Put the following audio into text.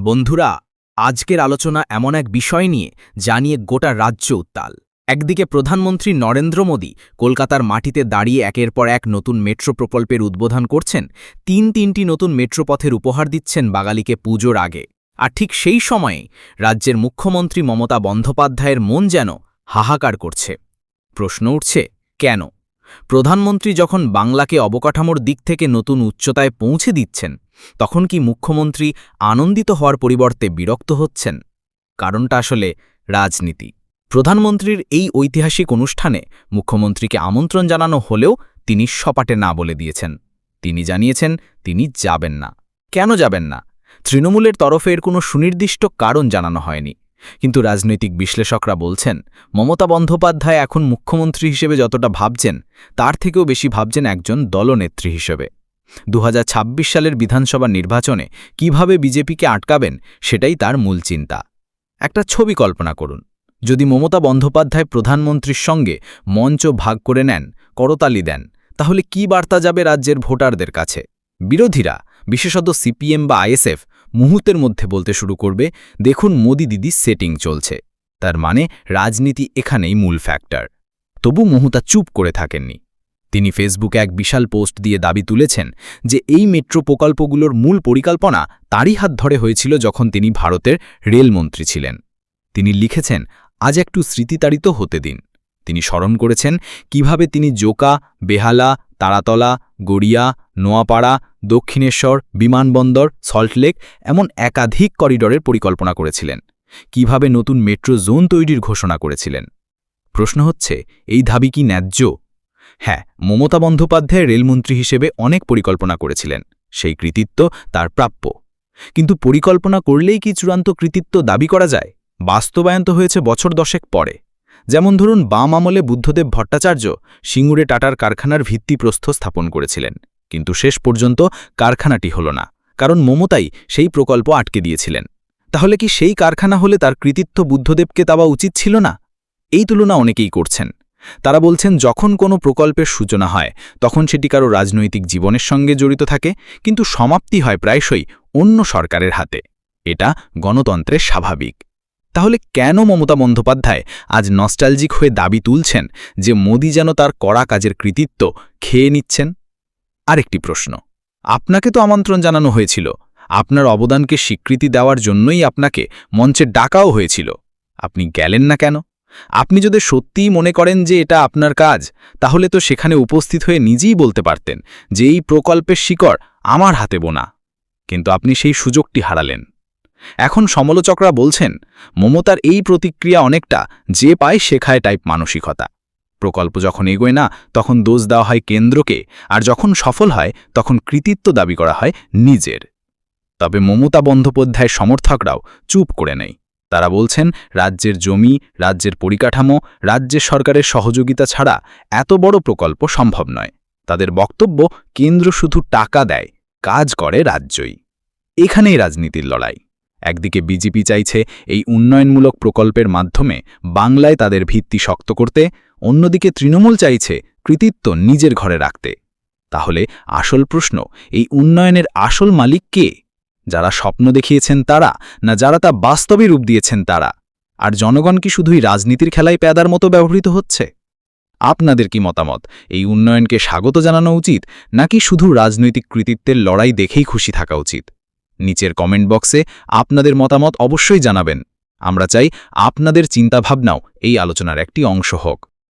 বন্ধুরা, আজকের আলোচনা এমন এক বিষয় নিয়ে জানিয়ে গোটা রাজ্য উত্তাল। একদিকে প্রধানমন্ত্রী নরেন্দ্র মোদী কলকাতার মাটিতে দাঁড়িয়ে একের পর এক নতুন মেট্রো প্রকল্পের উদ্বোধন করছেন, তিন তিনটি নতুন মেট্রোপথের উপহার দিচ্ছেন বাঙালিকে পুজোর আগে। আর ঠিক সেই সময়ে রাজ্যের মুখ্যমন্ত্রী মমতা বন্দ্যোপাধ্যায়ের মন যেন হাহাকার করছে। প্রশ্ন উঠছে, কেন? প্রধানমন্ত্রী যখন বাংলাকে অবকাঠামোর দিক থেকে নতুন উচ্চতায় পৌঁছে দিচ্ছেন, তখন কি মুখ্যমন্ত্রী আনন্দিত হওয়ার পরিবর্তে বিরক্ত হচ্ছেন? কারণটা আসলে রাজনীতি। প্রধানমন্ত্রীর এই ঐতিহাসিক অনুষ্ঠানে মুখ্যমন্ত্রীকে আমন্ত্রণ জানানো হলেও তিনি সপাটে না বলে দিয়েছেন। তিনি জানিয়েছেন তিনি যাবেন না। কেন যাবেন না? তৃণমূলের তরফে এর কোনো সুনির্দিষ্ট কারণ জানানো হয়নি। কিন্তু রাজনৈতিক বিশ্লেষকরা বলছেন, মমতা বন্দ্যোপাধ্যায় এখন মুখ্যমন্ত্রী হিসেবে যতটা ভাবছেন, তার থেকেও বেশি ভাবছেন একজন দলনেত্রী হিসেবে। দু হাজার ছাব্বিশ সালের বিধানসভা নির্বাচনে কীভাবে বিজেপিকে আটকাবেন, সেটাই তার মূল চিন্তা। একটা ছবি কল্পনা করুন, যদি মমতা বন্দ্যোপাধ্যায় প্রধানমন্ত্রীর সঙ্গে মঞ্চ ভাগ করে নেন, করতালি দেন, তাহলে কি বার্তা যাবে রাজ্যের ভোটারদের কাছে? বিরোধীরা, বিশেষত সিপিএম বা আইএসএফ মুহূর্তের মধ্যে বলতে শুরু করবে, দেখুন মোদি দিদি সেটিং চলছে। তার মানে রাজনীতি এখানেই মূল ফ্যাক্টর তবু মহুতা চুপ করে থাকেননি। তিনি ফেসবুকে এক বিশাল পোস্ট দিয়ে দাবি তুলেছেন যে এই মেট্রো প্রকল্পগুলোর মূল পরিকল্পনা তারই হাত ধরে হয়েছিল যখন তিনি ভারতের রেলমন্ত্রী ছিলেন। তিনি লিখেছেন, আজ একটু স্মৃতিতাড়িত হতে দিন। তিনি স্মরণ করেছেন কীভাবে তিনি জোকা, বেহালা, তারাতলা, গড়িয়া, নোয়াপাড়া, দক্ষিণেশ্বর, বিমানবন্দর সল্টলেক এমন একাধিক করিডরের পরিকল্পনা করেছিলেন। কীভাবে নতুন মেট্রো জোন তৈরির ঘোষণা করেছিলেন? প্রশ্ন হচ্ছে, এই দাবি কি ন্যায্য? হ্যাঁ মমতা বন্দ্যোপাধ্যায় রেলমন্ত্রী হিসেবে অনেক পরিকল্পনা করেছিলেন, সেই কৃতিত্ব তার প্রাপ্য। কিন্তু পরিকল্পনা করলেই কি চূড়ান্ত কৃতিত্ব দাবি করা যায়? বাস্তবায়ন তো হয়েছে বছর দশেক পরে। যেমন ধরুন বাম আমলে বুদ্ধদেব ভট্টাচার্য সিঙ্গুরে টাটার কারখানার ভিত্তিপ্রস্থ স্থাপন করেছিলেন। কিন্তু শেষ পর্যন্ত কারখানাটি হল না, কারণ মমতাই সেই প্রকল্প আটকে দিয়েছিলেন। তাহলে কি সেই কারখানা হলে তার কৃতিত্ব বুদ্ধদেবকে দেওয়া উচিত ছিল না? এই তুলনা অনেকেই করছেন। তারা বলছেন, যখন কোনো প্রকল্পের সূচনা হয়, তখন সেটি কারও রাজনৈতিক জীবনের সঙ্গে জড়িত থাকে, কিন্তু সমাপ্তি হয় প্রায়শই অন্য সরকারের হাতে। এটা গণতন্ত্রের স্বাভাবিক। তাহলে কেন মমতা বন্দ্যোপাধ্যায় আজ নস্টালজিক হয়ে দাবি তুলছেন যে মোদি যেন তার কড়া কাজের কৃতিত্ব খেয়ে নিচ্ছেন? আরেকটি প্রশ্ন। আপনাকে তো আমন্ত্রণ জানানো হয়েছিল। আপনার অবদানকে স্বীকৃতি দেওয়ার জন্যই আপনাকে মঞ্চে ডাকাও হয়েছিল। আপনি গেলেন না কেন? আপনি যদি সত্যিই মনে করেন যে এটা আপনার কাজ, তাহলে তো সেখানে উপস্থিত হয়ে নিজেই বলতে পারতেন যে এই প্রকল্পের শিকড় আমার হাতে বোনা। কিন্তু আপনি সেই সুযোগটি হারালেন। এখন সমালোচকরা বলছেন, মমতার এই প্রতিক্রিয়া অনেকটা যে পায় শেখায় টাইপ মানসিকতা। প্রকল্প যখন এগোয় না, তখন দোষ দেওয়া হয় কেন্দ্রকে, আর যখন সফল হয়, তখন কৃতিত্ব দাবি করা হয় নিজের। তবে মমতা বন্দ্যোপাধ্যায়ের সমর্থকরাও চুপ করে নেই। তারা বলছেন, রাজ্যের জমি, রাজ্যের পরিকাঠামো, রাজ্যের সরকারের সহযোগিতা ছাড়া এত বড় প্রকল্প সম্ভব নয়। তাদের বক্তব্য, কেন্দ্র শুধু টাকা দেয়, কাজ করে রাজ্যই। এখানেই রাজনীতির লড়াই। একদিকে বিজেপি চাইছে এই উন্নয়নমূলক প্রকল্পের মাধ্যমে বাংলায় তাদের ভিত্তি শক্ত করতে, অন্যদিকে তৃণমূল চাইছে কৃতিত্ব নিজের ঘরে রাখতে। তাহলে আসল প্রশ্ন, এই উন্নয়নের আসল মালিক কে? যারা স্বপ্ন দেখিয়েছেন তারা, না যারা তা বাস্তবে রূপ দিয়েছেন তারা? আর জনগণ কি শুধুই রাজনীতির খেলায় প্যাদার মতো ব্যবহৃত হচ্ছে? আপনাদের কি মতামত? এই উন্নয়নকে স্বাগত জানানো উচিত, নাকি শুধু রাজনৈতিক কৃতিত্বের লড়াই দেখেই খুশি থাকা উচিত? নিচের কমেন্ট বক্সে আপনাদের মতামত অবশ্যই জানাবেন। আমরা চাই আপনাদের চিন্তাভাবনাও এই আলোচনার একটি অংশ হোক।